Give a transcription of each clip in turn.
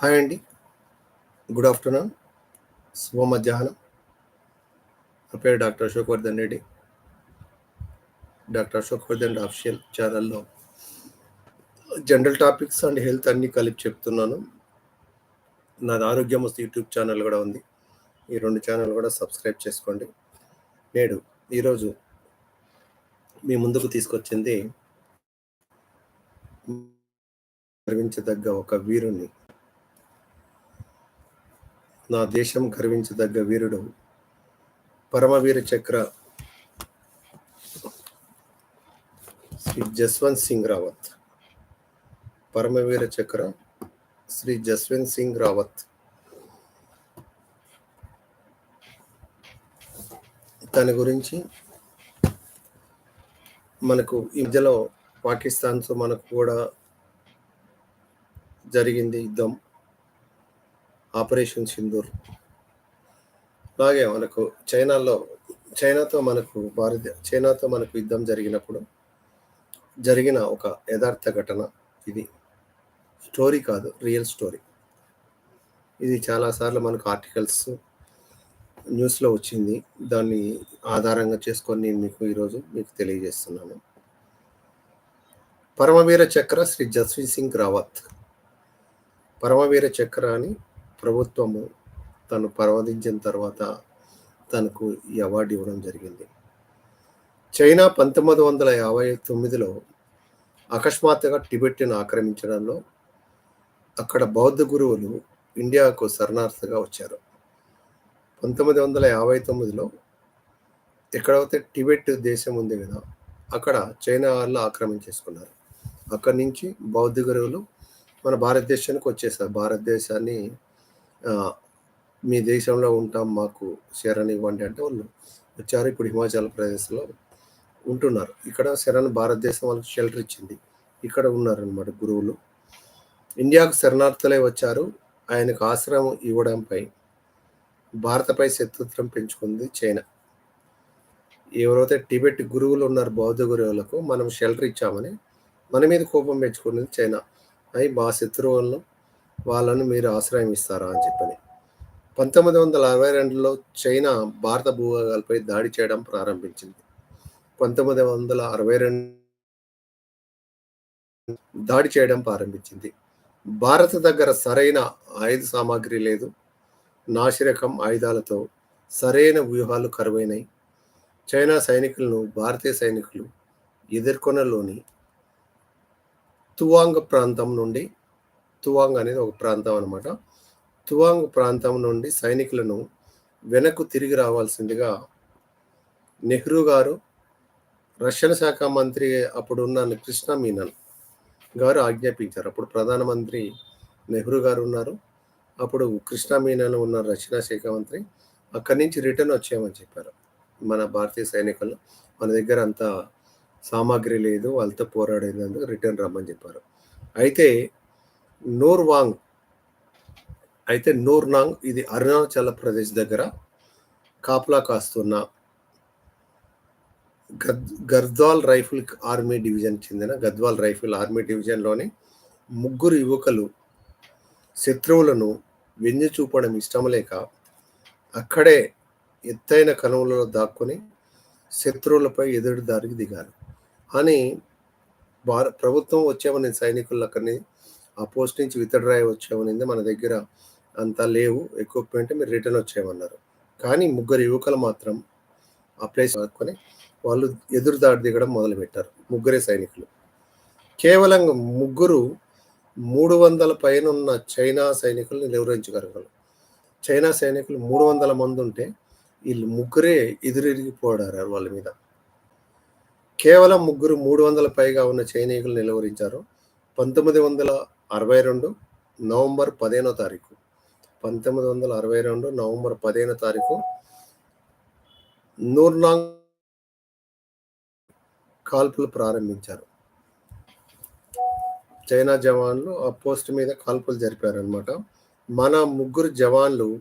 Hi అండి. Good afternoon. శుభ మధ్యాహ్నం. నా పేరు doctor Ashok Vardhan Reddy. Doctor Ashok Vardhan official ఛానల్లో జనరల్ టాపిక్స్ అండ్ హెల్త్ అన్నీ కలిపి చెప్తున్నాను. నాది ఆరోగ్యం వస్తే యూట్యూబ్ ఛానల్ కూడా ఉంది. ఈ రెండు ఛానల్ కూడా సబ్స్క్రైబ్ చేసుకోండి. నేడు ఈరోజు మీ ముందుకు తీసుకొచ్చింది. గర్వించదగ్గ ఒక వీరుని నా దేశం గర్వించదగ్గ వీరుడు. పరమవీర చక్ర శ్రీ జస్వంత్ సింగ్ రావత్. పరమవీర చక్ర శ్రీ జస్వంత్ సింగ్ రావత్. దాని గురించి మనకు ఇందులో మధ్యలో పాకిస్తాన్తో మనకు కూడా జరిగింది యుద్ధం. ఆపరేషన్ సింధూర్. అలాగే మనకు చైనాలో చైనాతో మనకు భారత చైనాతో మనకు యుద్ధం జరిగినప్పుడు జరిగిన ఒక యథార్థ ఘటన ఇది. స్టోరీ కాదు రియల్ స్టోరీ. ఇది చాలాసార్లు మనకు ఆర్టికల్స్ న్యూస్లో వచ్చింది. దాన్ని ఆధారంగా చేసుకొని నేను మీకు ఈరోజు మీకు తెలియజేస్తున్నాను. పరమవీర చక్ర శ్రీ జస్వీ సింగ్ రావత్. పరమవీర చక్ర అని ప్రభుత్వము తను పర్వదించిన తర్వాత తనకు ఈ అవార్డు ఇవ్వడం జరిగింది. చైనా పంతొమ్మిది వందల యాభై తొమ్మిదిలో అకస్మాత్తుగా టిబెట్ను ఆక్రమించడంలో అక్కడ బౌద్ధ గురువులు ఇండియాకు శరణార్థిగా వచ్చారు. పంతొమ్మిది వందల యాభై తొమ్మిదిలో ఎక్కడైతే టిబెట్ దేశం ఉంది కదా అక్కడ చైనా వాళ్ళు ఆక్రమించేసుకున్నారు. అక్కడి నుంచి బౌద్ధ గురువులు మన భారతదేశానికి వచ్చేసారు. భారతదేశాన్ని మీ దేశంలో ఉంటాం మాకు శరణ్ ఇవ్వండి అంటే వాళ్ళు వచ్చారు. ఇప్పుడు హిమాచల్ ప్రదేశ్లో ఉంటున్నారు. ఇక్కడ శరణ్ భారతదేశం వాళ్ళకి షెల్టర్ ఇచ్చింది. ఇక్కడ ఉన్నారనమాట గురువులు. ఇండియాకు శరణార్థులై వచ్చారు. ఆయనకు ఆశ్రమం ఇవ్వడంపై భారతపై శత్రుత్వం పెంచుకుంది చైనా. ఎవరైతే టిబెట్ గురువులు ఉన్నారు బౌద్ధ గురువులకు మనం షెల్టర్ ఇచ్చామని మన మీద కోపం పెంచుకున్నది చైనా. అవి మా శత్రువులను వాళ్ళను మీరు ఆశ్రయం ఇస్తారా అని చెప్పని. పంతొమ్మిది వందల అరవై రెండులో చైనా భారత భూభాగాలపై దాడి చేయడం ప్రారంభించింది. పంతొమ్మిది వందల అరవై రెండు దాడి చేయడం ప్రారంభించింది. భారత దగ్గర సరైన ఆయుధ సామాగ్రి లేదు. నాసిరకం ఆయుధాలతో సరైన వ్యూహాలు కరువైనాయి. చైనా సైనికులను భారతీయ సైనికులు ఎదుర్కొనలోని తువాంగ్ ప్రాంతం నుండి తువాంగ్ అనేది ఒక ప్రాంతం అనమాట తువాంగ్ ప్రాంతం నుండి సైనికులను వెనక్కు తిరిగి రావాల్సిందిగా నెహ్రూ గారు రష్యన్ శాఖ మంత్రి అప్పుడున్న కృష్ణ మీనన్ గారు ఆజ్ఞాపించారు. అప్పుడు ప్రధానమంత్రి నెహ్రూ గారు ఉన్నారు. అప్పుడు కృష్ణ మీనన్ ఉన్న రక్షణ శాఖ మంత్రి అక్కడి నుంచి రిటర్న్ వచ్చామని చెప్పారు. మన భారతీయ సైనికులు మన దగ్గర అంత సామాగ్రి లేదు వాళ్ళతో పోరాడేందుకు రిటర్న్ రమ్మని చెప్పారు. అయితే నూర్వాంగ్. అయితే నూర్నాంగ్ ఇది అరుణాచల ప్రదేశ్ దగ్గర కాపులా కాస్తున్న గద్ గద్వాల్ రైఫిల్ ఆర్మీ డివిజన్ చెందిన గద్వాల్ రైఫిల్ ఆర్మీ డివిజన్లోని ముగ్గురు యువకులు శత్రువులను వెంజి చూపడం ఇష్టం లేక అక్కడే ఎత్తైన కనుమలలో దాక్కుని శత్రువులపై ఎదురు దారికి దిగారు. అని భార ప్రభుత్వం వచ్చామని సైనికులు అక్కడిని ఆ పోస్ట్ నుంచి విత్ వితడ్రాయి వచ్చేవనింది మన దగ్గర అంతా లేవు. ఎక్విప్మెంట్ మీరు రిటర్న్ వచ్చేయమన్నారు. కానీ ముగ్గురు యువకులు మాత్రం ఆ ప్లేస్ పట్టుకొని వాళ్ళు ఎదురు దాడి దిగడం మొదలుపెట్టారు. ముగ్గురే సైనికులు. కేవలం ముగ్గురు మూడు వందల పైన ఉన్న చైనా సైనికులను నిలువరించగలగలు చైనా సైనికులు మూడు వందల మంది ఉంటే వీళ్ళు ముగ్గురే ఎదురెరిగిపోడారు వాళ్ళ మీద. కేవలం ముగ్గురు మూడు వందల పైగా ఉన్న చైనీకులు నిలువరించారు. పంతొమ్మిది వందల అరవై రెండు నవంబర్ పదిహేనో తారీఖు. పంతొమ్మిది వందల అరవై రెండు నవంబర్ పదిహేనో తారీఖు నూర్నాంగ్ కాల్పులు ప్రారంభించారు. చైనా జవాన్లు ఆ పోస్ట్ మీద కాల్పులు జరిపారనమాట మన ముగ్గురు జవాన్లు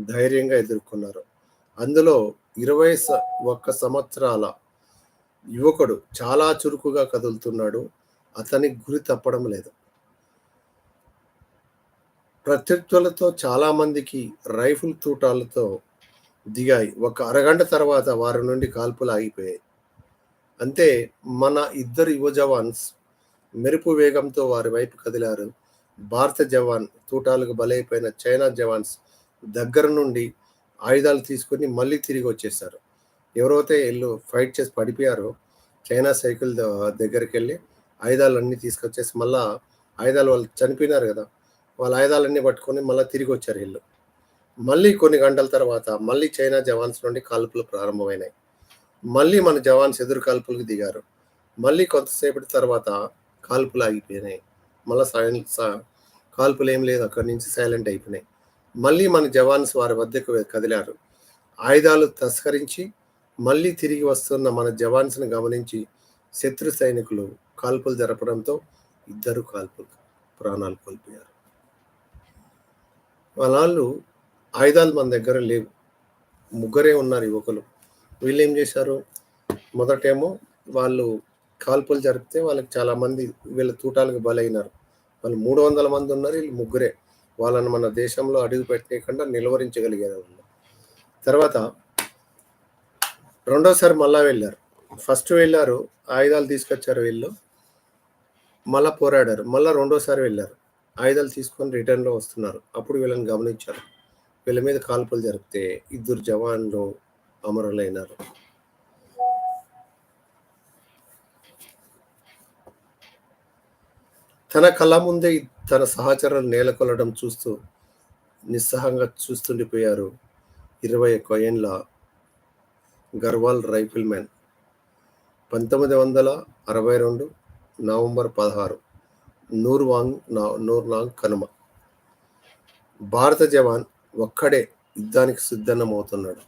ధైర్యంగా ఎదుర్కొన్నారు. అందులో ఇరవై ఒక్క సంవత్సరాల యువకుడు చాలా చురుకుగా కదులుతున్నాడు. అతనికి గురి తప్పడం లేదు. ప్రత్యర్థులతో చాలామందికి రైఫిల్ తూటాలతో దిగాయి. ఒక అరగంట తర్వాత వారి నుండి కాల్పులు ఆగిపోయాయి. అంతే మన ఇద్దరు యువ జవాన్స్ మెరుపు వేగంతో వారి వైపు కదిలారు. భారత జవాన్ తూటాలకు బలైపోయిన చైనా జవాన్స్ దగ్గర నుండి ఆయుధాలు తీసుకుని మళ్ళీ తిరిగి వచ్చేసారు ఎవరైతే వీళ్ళు ఫైట్ చేసి పడిపోయారో చైనా సైకిల్ దగ్గరికి వెళ్ళి ఆయుధాలు అన్నీ తీసుకొచ్చేసి మళ్ళా ఆయుధాలు వాళ్ళు చనిపోయినారు కదా వాళ్ళ ఆయుధాలన్నీ పట్టుకొని మళ్ళీ తిరిగి వచ్చారు వీళ్ళు. మళ్ళీ కొన్ని గంటల తర్వాత మళ్ళీ చైనా జవాన్స్ నుండి కాల్పులు ప్రారంభమైనాయి. మళ్ళీ మన జవాన్స్ ఎదురు కాల్పులకు దిగారు. మళ్ళీ కొంతసేపటి తర్వాత కాల్పులు ఆగిపోయినాయి. మళ్ళీ సైలెంట్ కాల్పులు ఏం లేదు అక్కడి నుంచి సైలెంట్ అయిపోయినాయి. మళ్ళీ మన జవాన్స్ వారి వద్దకు కదిలారు. ఆయుధాలు తస్కరించి మళ్ళీ తిరిగి వస్తున్న మన జవాన్స్ని గమనించి శత్రు సైనికులు కాల్పులు జరపడంతో ఇద్దరు కాల్పులు ప్రాణాలు కోల్పోయారు. వాళ్ళు ఆయుధాలు మన దగ్గర లేవు. ముగ్గురే ఉన్నారు యువకులు. వీళ్ళు ఏం చేశారు? మొదటేమో వాళ్ళు కాల్పులు జరిపితే వాళ్ళకి చాలామంది వీళ్ళ తూటాలకు బలైనారు. వాళ్ళు మూడు వందల మంది ఉన్నారు వీళ్ళు ముగ్గురే. వాళ్ళని మన దేశంలో అడుగు పెట్టకుండా నిలువరించగలిగారు వాళ్ళు. తర్వాత రెండోసారి మళ్ళా వెళ్ళారు. ఫస్ట్ వెళ్ళారు ఆయుధాలు తీసుకొచ్చారు వీళ్ళు. మళ్ళా పోరాడారు. మళ్ళా రెండోసారి వెళ్ళారు. ఆయుధాలు తీసుకొని రిటర్న్లో వస్తున్నారు. అప్పుడు వీళ్ళని గమనించారు. వీళ్ళ మీద కాల్పులు జరిపితే ఇద్దరు జవాన్లు అమరులైనారు. తన కళ్ళ ముందే తన సహచరులు నేలకొల్లడం చూస్తూ నిస్సహంగా చూస్తుండిపోయారు ఇరవై ఒక్క ఏండ్ల గర్వాల్ రైఫిల్ మ్యాన్ పంతొమ్మిది వందల అరవై రెండు నవంబర్ పదహారు. నూర్వాంగ్ నా- కనుమ. భారత జవాన్ ఒక్కడే యుద్ధానికి సిద్ధమవుతున్నాడు.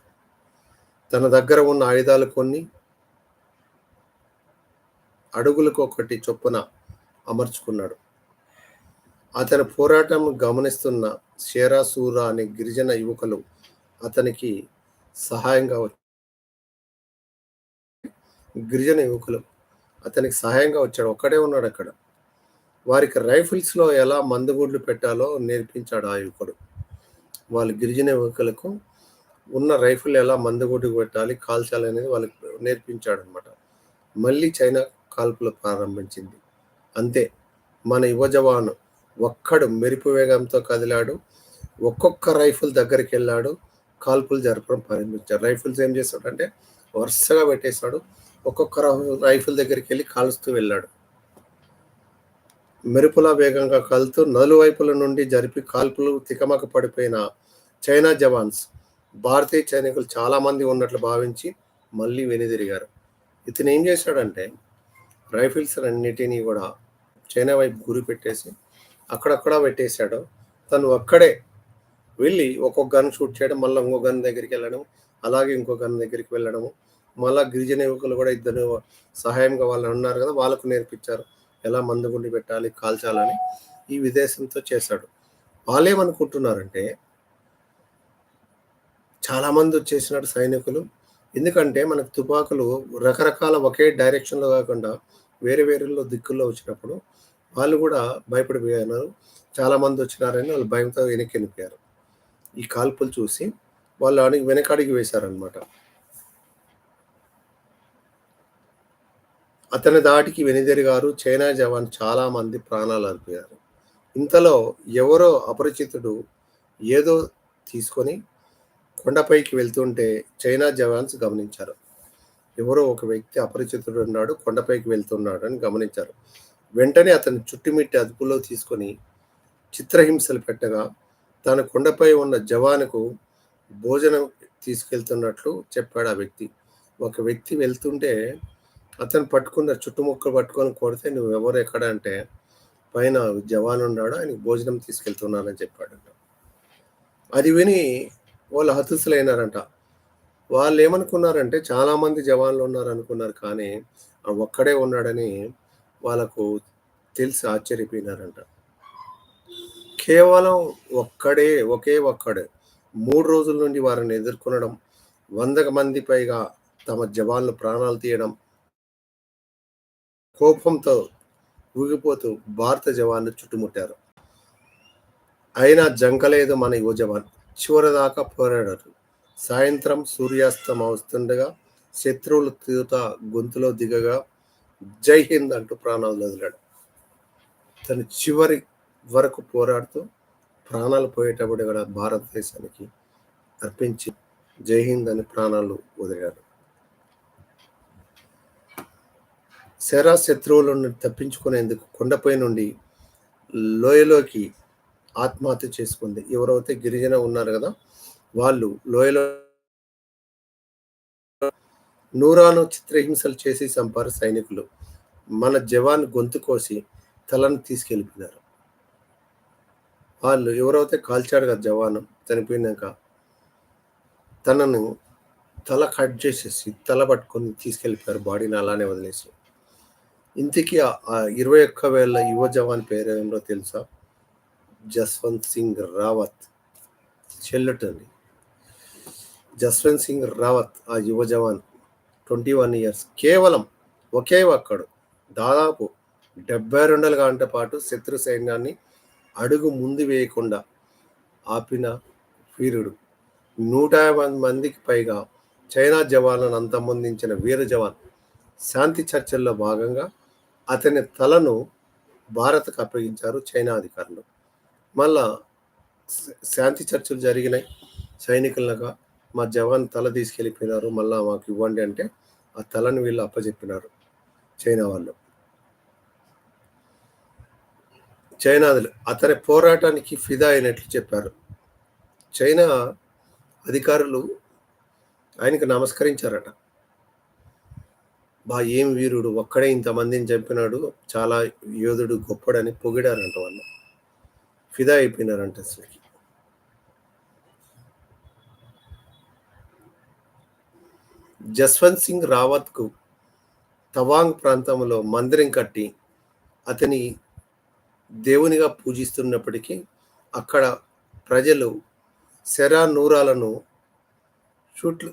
తన దగ్గర ఉన్న ఆయుధాలు కొన్ని అడుగులకు ఒకటి చొప్పున అమర్చుకున్నాడు. అతని పోరాటం గమనిస్తున్న షేరా సూరా అనే గిరిజన యువకులు అతనికి సహాయంగా వచ్చారు గిరిజన యువకులు అతనికి సహాయంగా వచ్చాడు ఒక్కడే ఉన్నాడు అక్కడ. వారికి రైఫిల్స్లో ఎలా మందుగుడ్లు పెట్టాలో నేర్పించాడు ఆ యువకుడు. వాళ్ళు గిరిజన యువకులకు ఉన్న రైఫిల్ ఎలా మందుగుడ్డు పెట్టాలి కాల్చాలి అనేది వాళ్ళకి నేర్పించాడు అనమాట మళ్ళీ చైనా కాల్పులు ప్రారంభించింది. అంతే. మన యువ జవాను ఒక్కడు మెరుపు వేగంతో కదిలాడు ఒక్కొక్క రైఫిల్ దగ్గరికి వెళ్ళాడు కాల్పులు జరపడం ప్రారంభించాడు. రైఫిల్స్ ఏం చేస్తాడంటే వరుసగా పెట్టేశాడు ఒక్కొక్క రైఫిల్ దగ్గరికి వెళ్ళి కాలుస్తూ వెళ్ళాడు. మెరుపులా వేగంగా కలుతూ నలువైపుల నుండి జరిపి కాల్పులు తికమక పడిపోయిన చైనా జవాన్స్. భారతీయ సైనికులు చాలామంది ఉన్నట్లు భావించి మళ్ళీ వెనుదిరిగారు. ఇతను ఏం చేశాడంటే రైఫిల్స్ అన్నిటినీ కూడా చైనా వైపు గురి పెట్టేసి అక్కడక్కడ పెట్టేశాడు. తను ఒక్కడే వెళ్ళి ఒక్కొక్క గన్ షూట్ చేయడం మళ్ళీ ఇంకో గన్ దగ్గరికి వెళ్ళడం అలాగే ఇంకో గన్ దగ్గరికి వెళ్ళడము. మళ్ళీ గిరిజన యువకులు కూడా ఇద్దరు సహాయంగా వాళ్ళు ఉన్నారు కదా వాళ్ళకు నేర్పించారు. ఎలా మందుగుండి పెట్టాలి కాల్చాలని ఈ విదేశంతో చేశాడు. వాళ్ళు ఏమనుకుంటున్నారంటే చాలామంది వచ్చేసినారు సైనికులు. ఎందుకంటే మనకు తుపాకులు రకరకాల ఒకే డైరెక్షన్లో కాకుండా వేరే వేరేలో దిక్కుల్లో వచ్చినప్పుడు వాళ్ళు కూడా భయపడిపోయారు చాలామంది వచ్చినారని వాళ్ళు భయంతో వెనక్కి వెళ్ళిపోయారు. ఈ కాల్పులు చూసి వాళ్ళు అడిగి వెనకడిగి వేశారనమాట అతని దాటికి వెనుదిరిగారు. చైనా జవాన్ చాలా మంది ప్రాణాలు అర్పారు ఇంతలో ఎవరో అపరిచితుడు ఏదో తీసుకొని కొండపైకి వెళ్తుంటే చైనా జవాన్స్ గమనించారు. ఎవరో ఒక వ్యక్తి అపరిచితుడు ఉన్నాడు కొండపైకి వెళ్తున్నాడు అని గమనించారు. వెంటనే అతని చుట్టుమిట్టి అదుపులో తీసుకొని చిత్రహింసలు పెట్టగా తన కొండపై ఉన్న జవానుకు భోజనం తీసుకెళ్తున్నట్లు చెప్పాడు ఆ వ్యక్తి. ఒక వ్యక్తి వెళ్తుంటే అతను పట్టుకున్న చుట్టుముక్కలు పట్టుకొని కొడితే నువ్వు ఎవరు ఎక్కడ అంటే పైన జవాన్ ఉన్నాడు ఆయనకి భోజనం తీసుకెళ్తున్నానని చెప్పాడు అది విని వాళ్ళు హతుసులైనారంట. వాళ్ళు ఏమనుకున్నారంటే చాలామంది జవాన్లు ఉన్నారు అనుకున్నారు కానీ ఒక్కడే ఉన్నాడని వాళ్ళకు తెలిసి ఆశ్చర్యపోయినారంట. కేవలం ఒక్కడే ఒకే ఒక్కడే. మూడు రోజుల నుండి వారిని ఎదుర్కొనడం వందకు మంది పైగా తమ జవాన్లు ప్రాణాలు తీయడం కోపంతో ఊగిపోతూ భారత జవాన్ను చుట్టుముట్టారు. అయినా జంకలేదు మన యువ జవాన్. చివరిదాకా పోరాడారు. సాయంత్రం సూర్యాస్తం అవుతుండగా శత్రువులు తీత గొంతులో దిగగా జై హింద్ అంటూ ప్రాణాలు వదిలాడు. తను చివరి వరకు పోరాడుతూ ప్రాణాలు పోయేటప్పుడు కూడా భారతదేశానికి అర్పించి జై హింద్ అని ప్రాణాలు వదిలాడు. శర శత్రువుల నుండి తప్పించుకునేందుకు కొండపై నుండి లోయలోకి ఆత్మహత్య చేసుకుంది. ఎవరైతే గిరిజన ఉన్నారు కదా వాళ్ళు లోయలో నూరాను చిత్రహింసలు చేసి చంపారు సైనికులు. మన జవాన్ గొంతు కోసి తలను తీసుకెళ్ళిపోయినారు. వాళ్ళు ఎవరైతే కాల్చాడు కదా జవాను చనిపోయినాక తనను తల కట్ చేసేసి తల పట్టుకొని తీసుకెళ్ళిపోయారు. బాడీని అలానే వదిలేసి. ఇంతకీ ఆ ఇరవై ఒక్క వేల యువ జవాన్ పేరు తెలుసా? జస్వంత్ సింగ్ రావత్ చెల్లటండి జస్వంత్ సింగ్ రావత్ ఆ యువ జవాన్ ట్వంటీ వన్ ఇయర్స్. కేవలం ఒకే ఒక్కడు దాదాపు డెబ్బై రెండుల గంట పాటు శత్రు సైన్యాన్ని అడుగు ముందు వేయకుండా ఆపిన వీరుడు. నూట యాభై మందికి పైగా చైనా జవాన్లను అంతమొందించిన వీర జవాన్. శాంతి చర్చల్లో భాగంగా అతని తలను భారత్కు అప్పగించారు చైనా అధికారులు. మళ్ళా శాంతి చర్చలు జరిగినాయి. సైనికులగా మా జవాన్ తల తీసుకెళ్ళిపోయినారు. మళ్ళా మాకు ఇవ్వండి అంటే ఆ తలను వీళ్ళు అప్పచెప్పినారు చైనా వాళ్ళు. చైనాదులు అతని పోరాటానికి ఫిదా అయినట్లు చెప్పారు. చైనా అధికారులు ఆయనకు నమస్కరించారట. బా ఏం వీరుడు? ఒక్కడే ఇంతమందిని చంపినాడు. చాలా యోధుడు గొప్పడని పొగిడారంట వాళ్ళు. ఫిదా అయిపోయినారంట అసలుకి. జస్వంత్ సింగ్ రావత్కు తవాంగ్ ప్రాంతంలో మందిరం కట్టి అతని దేవునిగా పూజిస్తున్నప్పటికీ అక్కడ ప్రజలు శరా నూరాలను షూట్లు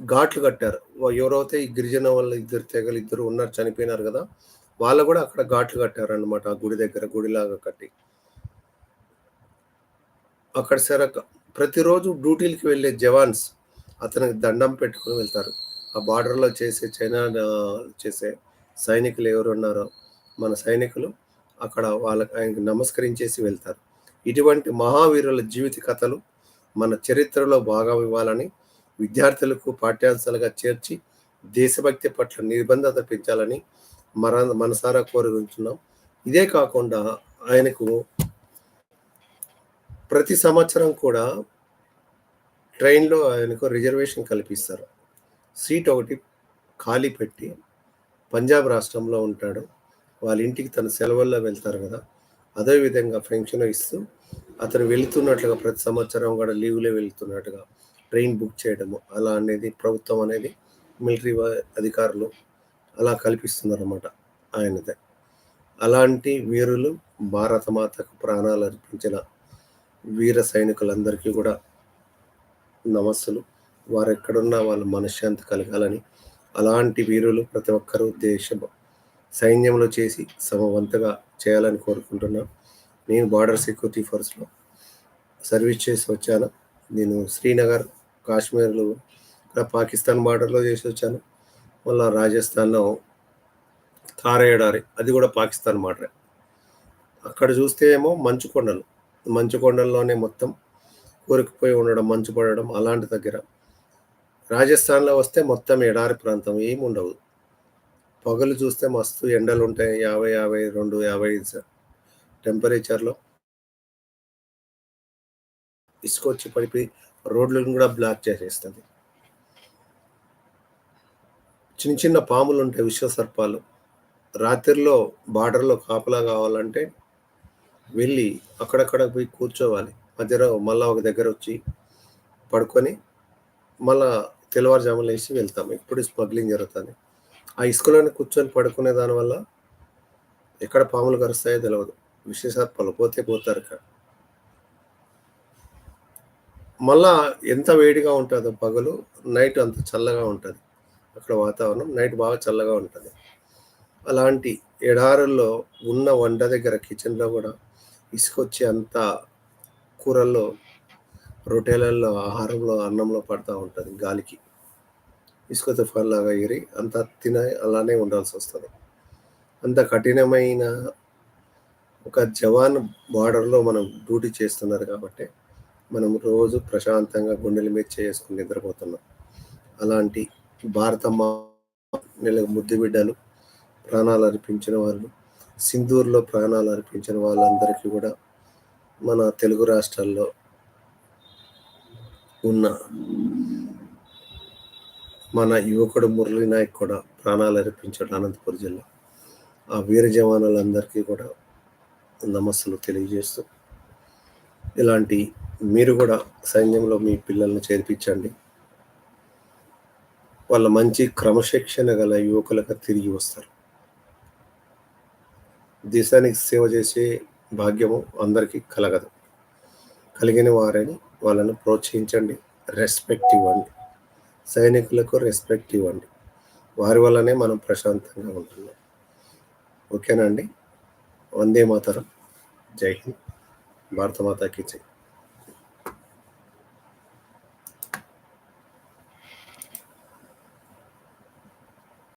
ఘాట్లు కట్టారు. ఎవరైతే ఈ గిరిజన వాళ్ళ ఇద్దరు తెగలు ఇద్దరు ఉన్నారు చనిపోయినారు కదా వాళ్ళు కూడా అక్కడ ఘాట్లు కట్టారు అనమాట ఆ గుడి దగ్గర గుడిలాగా కట్టి. అక్కడ సరే ప్రతిరోజు డ్యూటీలకి వెళ్ళే జవాన్స్ అతనికి దండం పెట్టుకుని వెళ్తారు. ఆ బార్డర్లో చేసే చైనా చేసే సైనికులు ఎవరు ఉన్నారో మన సైనికులు అక్కడ వాళ్ళకి ఆయనకు నమస్కరించేసి వెళ్తారు. ఇటువంటి మహావీరుల జీవిత కథలు మన చరిత్రలో భాగం ఇవ్వాలని విద్యార్థులకు పాఠ్యాంశాలుగా చేర్చి దేశభక్తి పట్ల నిర్బంధత పెంచాలని మన మనసారా కోరుకుంటున్నాం. ఇదే కాకుండా ఆయనకు ప్రతి సంవత్సరం కూడా ట్రైన్లో ఆయనకు రిజర్వేషన్ కల్పిస్తారు. సీట్ ఒకటి ఖాళీ పెట్టి పంజాబ్ రాష్ట్రంలో ఉంటాడు. వాళ్ళ ఇంటికి తన సెలవుల్లో వెళ్తారు కదా. అదేవిధంగా పెన్షన్ ఇస్తూ అతను వెళుతున్నట్లుగా ప్రతి సంవత్సరం కూడా లీవ్లో వెళ్తున్నట్టుగా ట్రైన్ బుక్ చేయడము అలా అనేది ప్రభుత్వం అనేది మిలిటరీ అధికారులు అలా కల్పిస్తున్నారు అన్నమాట ఆయనదే. అలాంటి వీరులు భారత మాతకు ప్రాణాలు అర్పించిన వీర సైనికులందరికీ కూడా నమస్సులు. వారు ఎక్కడున్నా వాళ్ళ మనశ్శాంతి కలగాలని అలాంటి వీరులు ప్రతి ఒక్కరూ దేశ సైన్యంలో చేసి సమవంతగా చేయాలని కోరుకుంటున్నాను నేను బార్డర్ సెక్యూరిటీ ఫోర్స్లో సర్వీస్ చేసి వచ్చాను. నేను శ్రీనగర్ కాశ్మీర్లో ఇక్కడ పాకిస్తాన్ బార్డర్లో చేసి వచ్చాను. మళ్ళీ రాజస్థాన్లో తారేడారి అది కూడా పాకిస్తాన్ బార్డరే. అక్కడ చూస్తే ఏమో మంచు కొండలు మంచు కొండల్లోనే మొత్తం కూరుకుపోయి ఉండడం మంచు పడడం అలాంటి దగ్గర. రాజస్థాన్లో వస్తే మొత్తం ఎడారి ప్రాంతం ఏమి ఉండవు. పగలు చూస్తే మస్తు ఎండలు ఉంటాయి యాభై యాభై రెండు యాభై టెంపరేచర్లో ఇసుకొచ్చి పడిపోయి రోడ్లను కూడా బ్లాక్ చేసేస్తుంది. చిన్న చిన్న పాములు ఉంటాయి విశ్వసర్పాలు రాత్రిలో బార్డర్లో కాపలా కావాలంటే వెళ్ళి అక్కడక్కడ పోయి కూర్చోవాలి. మధ్యలో మళ్ళీ ఒక దగ్గర వచ్చి పడుకొని మళ్ళా తెల్లవారుజాములు వేసి వెళ్తాం. ఎప్పుడు స్మగ్లింగ్ జరుగుతుంది. ఆ ఇసుకలోనే కూర్చొని పడుకునే దానివల్ల ఎక్కడ పాములు కరుస్తాయో తెలియదు విశేషాలు పోతే పోతారు ఇక్కడ. మళ్ళా ఎంత వేడిగా ఉంటుందో పగలు నైట్ అంత చల్లగా ఉంటుంది. అక్కడ వాతావరణం నైట్ బాగా చల్లగా ఉంటుంది. అలాంటి ఎడారుల్లో ఉన్న వంట దగ్గర కిచెన్లో కూడా ఇసుకొచ్చి అంత కూరల్లో రొట్టెలలో ఆహారంలో అన్నంలో పడుతూ ఉంటుంది గాలికి. ఇసుక ఫల్లాగా లాగా ఎగిరి అంత తిన అలానే ఉండాల్సి వస్తుంది. అంత కఠినమైన ఒక జవాన్ బార్డర్లో మనం డ్యూటీ చేస్తున్నారు కాబట్టి మనం రోజు ప్రశాంతంగా గుండెల మీద చేసుకుని నిద్రపోతున్నాం. అలాంటి భారతమ్మ నెల ముద్దు బిడ్డలు ప్రాణాలు అర్పించిన వాళ్ళు సింధూర్లో ప్రాణాలు అర్పించిన వాళ్ళందరికీ కూడా మన తెలుగు రాష్ట్రాల్లో ఉన్న మన యువకుడు మురళీ నాయక్ కూడా ప్రాణాలు అర్పించాడు అనంతపురం జిల్లా. ఆ వీర జవానులందరికీ కూడా నమస్సులు తెలియజేస్తూ ఇలాంటి మీరు కూడా సైన్యంలో మీ పిల్లల్ని చేర్పించండి. వాళ్ళ మంచి క్రమశిక్షణ గల యువకులుగా తిరిగి వస్తారు. దేశానికి సేవ చేసే భాగ్యము అందరికీ కలగదు. కలిగిన వారని వాళ్ళని ప్రోత్సహించండి. రెస్పెక్ట్ ఇవ్వండి. సైనికులకు రెస్పెక్ట్ ఇవ్వండి. వారి వల్లనే మనం ప్రశాంతంగా ఉంటున్నాం. ఓకేనా అండి? వందే మాతరం. జై హింద్. భారతమాతాకి జై.